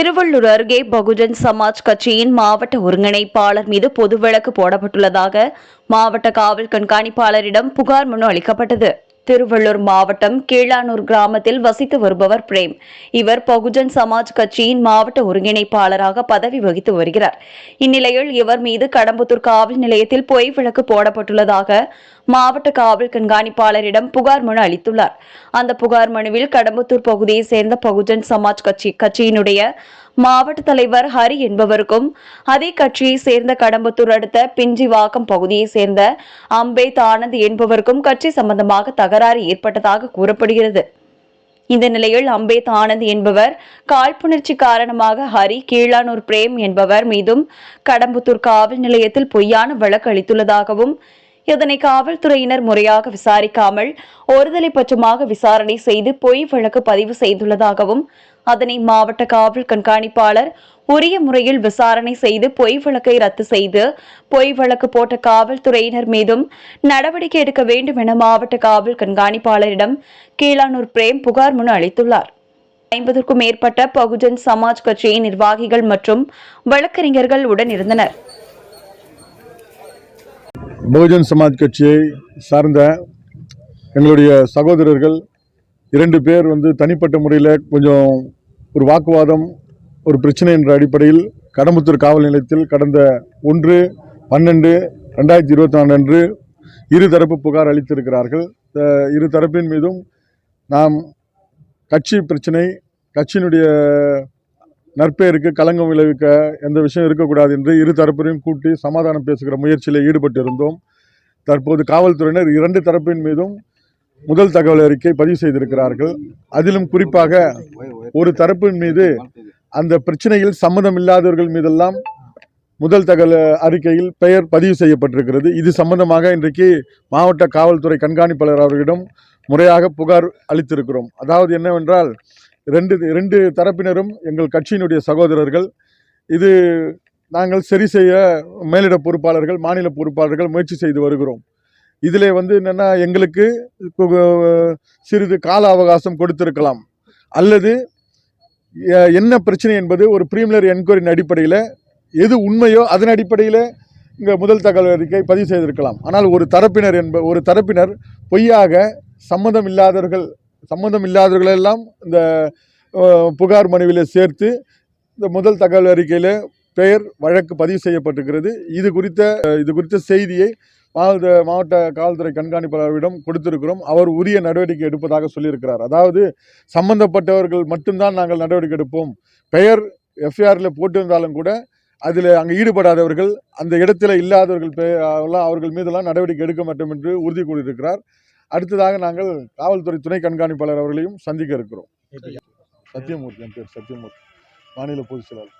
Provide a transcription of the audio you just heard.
திருவள்ளூர் அருகே பகுஜன் சமாஜ் கட்சியின் மாவட்ட ஒருங்கிணைப்பாளர் மீது பொது விளக்கு போடப்பட்டுள்ளதாக மாவட்ட காவல் கண்காணிப்பாளரிடம் புகார் மனு அளிக்கப்பட்டது. திருவள்ளூர் மாவட்டம் கீழானூர் கிராமத்தில் வசித்து வருபவர் பிரேம். இவர் பகுஜன் சமாஜ் கட்சியின் மாவட்ட ஒருங்கிணைப்பாளராக பதவி வகித்து வருகிறார். இந்நிலையில் இவர் மீது கடம்புத்தூர் காவல் நிலையத்தில் பொய் விளக்கு போடப்பட்டுள்ளதாக மாவட்ட காவல் கண்காணிப்பாளரிடம் புகார் மனு அளித்துள்ளார். அந்த புகார் மனுவில் கடம்பத்தூர் பகுதியைச் சேர்ந்த பகுஜன் சமாஜ் கட்சி கட்சியினுடைய மாவட்ட தலைவர் ஹரி என்பவருக்கும் அதே கட்சியை சேர்ந்த கடம்பத்தூர் அடுத்த பிஞ்சிவாக்கம் பகுதியைச் சேர்ந்த அம்பேத் ஆனந்த் என்பவருக்கும் கட்சி சம்பந்தமாக தகராறு ஏற்பட்டதாக கூறப்படுகிறது. இந்த நிலையில் அம்பேத் ஆனந்த் என்பவர் காழ்ப்புணர்ச்சி காரணமாக ஹரி கீழானூர் பிரேம் என்பவர் மீதும் கடம்புத்தூர் காவல் நிலையத்தில் பொய்யான வழக்கு அளித்துள்ளதாகவும் இதனை காவல்துறையினர் முறையாக விசாரிக்காமல் ஒருதலை பட்சமாக விசாரணை செய்து பொய் வழக்கு பதிவு செய்துள்ளதாகவும் அதனை மாவட்ட காவல் கண்காணிப்பாளர் உரிய முறையில் விசாரணை செய்து பொய் வழக்கை ரத்து செய்து பொய் வழக்கு போட்ட காவல்துறையினர் மீதும் நடவடிக்கை எடுக்க வேண்டும் என மாவட்ட காவல் கண்காணிப்பாளரிடம் கீழானூர் பிரேம் புகார் மனு அளித்துள்ளார். ஐம்பதுக்கும் மேற்பட்ட பகுஜன் சமாஜ் கட்சியின் நிர்வாகிகள் மற்றும் வழக்கறிஞர்கள் உடன் இருந்தனர். பகுஜன் சமாஜ் கட்சியை சார்ந்த எங்களுடைய சகோதரர்கள் இரண்டு பேர் வந்து தனிப்பட்ட முறையில் கொஞ்சம் ஒரு வாக்குவாதம் ஒரு பிரச்சனை என்ற அடிப்படையில் கடம்புத்தூர் காவல் நிலையத்தில் கடந்த ஒன்று பன்னெண்டு ரெண்டாயிரத்தி இருபத்தி நாலு அன்று இருதரப்பு புகார் அளித்திருக்கிறார்கள். இந்த இரு தரப்பின் மீதும் நாம் கட்சி பிரச்சனை கட்சியினுடைய நற்பெயருக்கு களங்கம் விளைவிக்க எந்த விஷயம் இருக்கக்கூடாது என்று இரு தரப்பினையும் கூட்டி சமாதானம் பேசுகிற முயற்சியில் ஈடுபட்டிருந்தோம். தற்போது காவல்துறையினர் இரண்டு தரப்பின் மீதும் முதல் தகவல் அறிக்கை பதிவு செய்திருக்கிறார்கள். அதிலும் குறிப்பாக ஒரு தரப்பின் மீது அந்த பிரச்சனையில் சம்மதம் இல்லாதவர்கள் மீதெல்லாம் முதல் தகவல் அறிக்கையில் பெயர் பதிவு செய்யப்பட்டிருக்கிறது. இது சம்பந்தமாக இன்றைக்கு மாவட்ட காவல்துறை கண்காணிப்பாளர் அவர்களிடம் முறையாக புகார் அளித்திருக்கிறோம். அதாவது என்னவென்றால் ரெண்டு ரெண்டு தரப்பினரும் எங்கள் கட்சியினுடைய சகோதரர்கள். இது நாங்கள் சரி செய்ய மேலிட பொறுப்பாளர்கள் மாநில பொறுப்பாளர்கள் முயற்சி செய்து வருகிறோம். இதில் வந்து என்னென்னா எங்களுக்கு சிறிது கால அவகாசம் கொடுத்திருக்கலாம். அல்லது என்ன பிரச்சனை என்பது ஒரு ப்ரீமியர் என்கொயரின் அடிப்படையில் எது உண்மையோ அதன் அடிப்படையில் இங்கே முதல் தகவல் அறிக்கை பதிவு செய்திருக்கலாம். ஆனால் ஒரு தரப்பினர் என்ப ஒரு தரப்பினர் பொய்யாக சம்மதம் இல்லாதவர்கள் சம்மந்தம் இல்லாதவர்களெல்லாம் இந்த புகார் மனுவில் சேர்த்து இந்த முதல் தகவல் அறிக்கையில் பெயர் வழக்கு பதிவு செய்யப்பட்டிருக்கிறது. இது குறித்த இது குறித்த செய்தியை மாவட்ட மாவட்ட காவல்துறை கண்காணிப்பாளரிடம் கொடுத்திருக்கிறோம். அவர் உரிய நடவடிக்கை எடுப்பதாக சொல்லியிருக்கிறார். அதாவது சம்பந்தப்பட்டவர்கள் மட்டும்தான் நாங்கள் நடவடிக்கை எடுப்போம். பெயர் எஃப்ஐஆரில் போட்டிருந்தாலும் கூட அதில் அங்கே ஈடுபடாதவர்கள் அந்த இடத்துல இல்லாதவர்கள் பெயர் எல்லாம் அவர்கள் மீதெல்லாம் நடவடிக்கை எடுக்க மாட்டோம் என்று உறுதி கூறியிருக்கிறார். அடுத்ததாக நாங்கள் காவல்துறை துணை கண்காணிப்பாளர் அவர்களையும் சந்திக்க இருக்கிறோம். சத்தியமூர்த்தி. என் பேர் சத்தியமூர்த்தி. மாநில பொதுச் செயலாளர்.